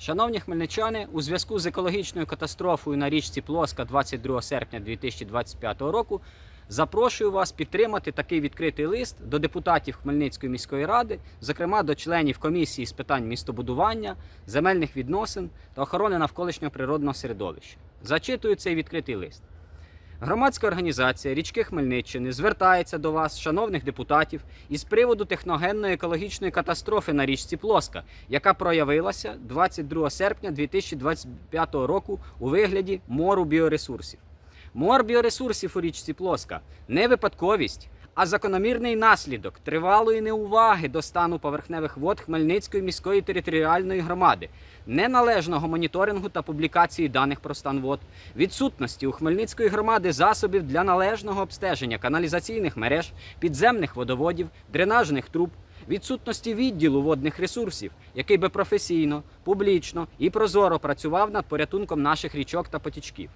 Шановні хмельничани, у зв'язку з екологічною катастрофою на річці Плоска 22 серпня 2025 року запрошую вас підтримати такий відкритий лист до депутатів Хмельницької міської ради, зокрема до членів комісії з питань містобудування, земельних відносин та охорони навколишнього природного середовища. Зачитую цей відкритий лист. Громадська організація Річки Хмельниччини звертається до вас, шановних депутатів, із приводу техногенної екологічної катастрофи на річці Плоска, яка проявилася 22 серпня 2025 року у вигляді мору біоресурсів. Мор біоресурсів у річці Плоска не випадковість, а закономірний наслідок тривалої неуваги до стану поверхневих вод Хмельницької міської територіальної громади, неналежного моніторингу та публікації даних про стан вод, відсутності у Хмельницької громади засобів для належного обстеження каналізаційних мереж, підземних водоводів, дренажних труб. Відсутності відділу водних ресурсів, який би професійно, публічно і прозоро працював над порятунком наших річок та потічків.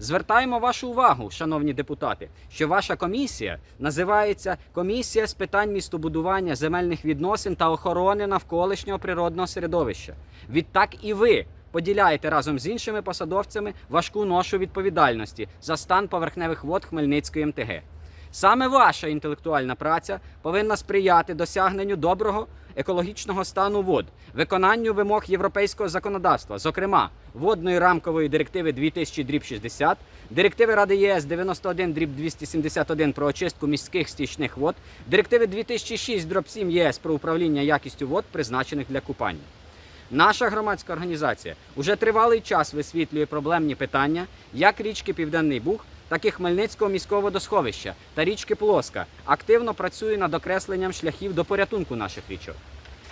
Звертаємо вашу увагу, шановні депутати, що ваша комісія називається Комісія з питань містобудування, земельних відносин та охорони навколишнього природного середовища. Відтак і ви поділяєте разом з іншими посадовцями важку ношу відповідальності за стан поверхневих вод Хмельницької МТГ. Саме ваша інтелектуальна праця повинна сприяти досягненню доброго екологічного стану вод, виконанню вимог європейського законодавства, зокрема водної рамкової директиви 2000-60, директиви Ради ЄС 91-271 про очистку міських стічних вод, директиви 2006-7 ЄС про управління якістю вод, призначених для купання. Наша громадська організація уже тривалий час висвітлює проблемні питання як річки Південний Буг, так і Хмельницького міського водосховища та річки Плоска. Активно працює над окресленням шляхів до порятунку наших річок.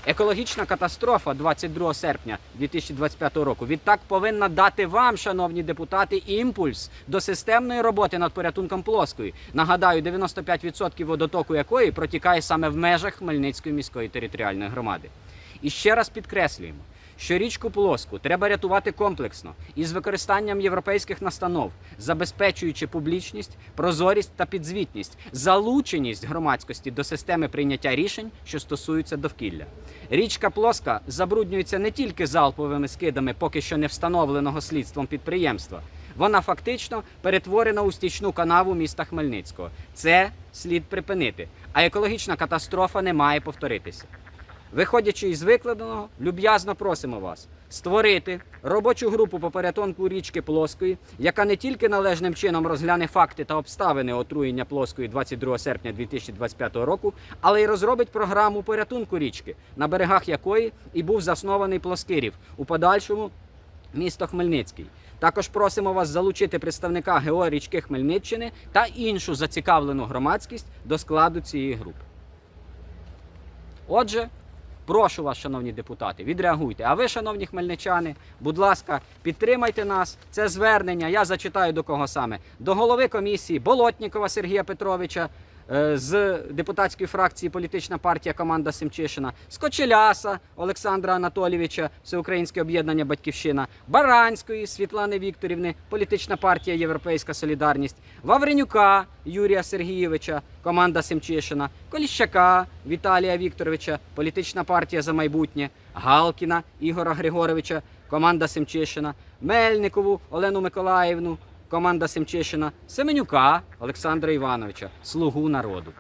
Екологічна катастрофа 22 серпня 2025 року відтак повинна дати вам, шановні депутати, імпульс до системної роботи над порятунком плоскої. Нагадаю, 95% водотоку якої протікає саме в межах Хмельницької міської територіальної громади. І ще раз підкреслюємо, що річку Плоску треба рятувати комплексно із використанням європейських настанов, забезпечуючи публічність, прозорість та підзвітність, залученість громадськості до системи прийняття рішень, що стосуються довкілля. Річка Плоска забруднюється не тільки залповими скидами поки що не встановленого слідством підприємства. Вона фактично перетворена у стічну канаву міста Хмельницького. Це слід припинити, а екологічна катастрофа не має повторитися. Виходячи із викладеного, люб'язно просимо вас створити робочу групу по порятунку річки Плоскої, яка не тільки належним чином розгляне факти та обставини отруєння Плоскої 22 серпня 2025 року, але й розробить програму порятунку річки, на берегах якої і був заснований Плоскирів у подальшому місто Хмельницький. Також просимо вас залучити представника ГО річки Хмельниччини та іншу зацікавлену громадськість до складу цієї групи. Отже, прошу вас, шановні депутати, відреагуйте. А ви, шановні хмельничани, будь ласка, підтримайте нас. Це звернення. Я зачитаю до кого саме. До голови комісії Болотнікова Сергія Петровича з депутатської фракції Політична партія команда Семчишина, з Кочеляса Олександра Анатолійовича, Всеукраїнське об'єднання Батьківщина, Баранської Світлани Вікторівни, політична партія Європейська Солідарність, Вавренюка Юрія Сергійовича, команда Семчишина, Коліщака Віталія Вікторовича, політична партія за майбутнє, Галкіна Ігора Григоровича, команда Семчишина, Мельникову Олену Миколаївну, команда Семчещина Семенюка Олександра Івановича, Слугу народу.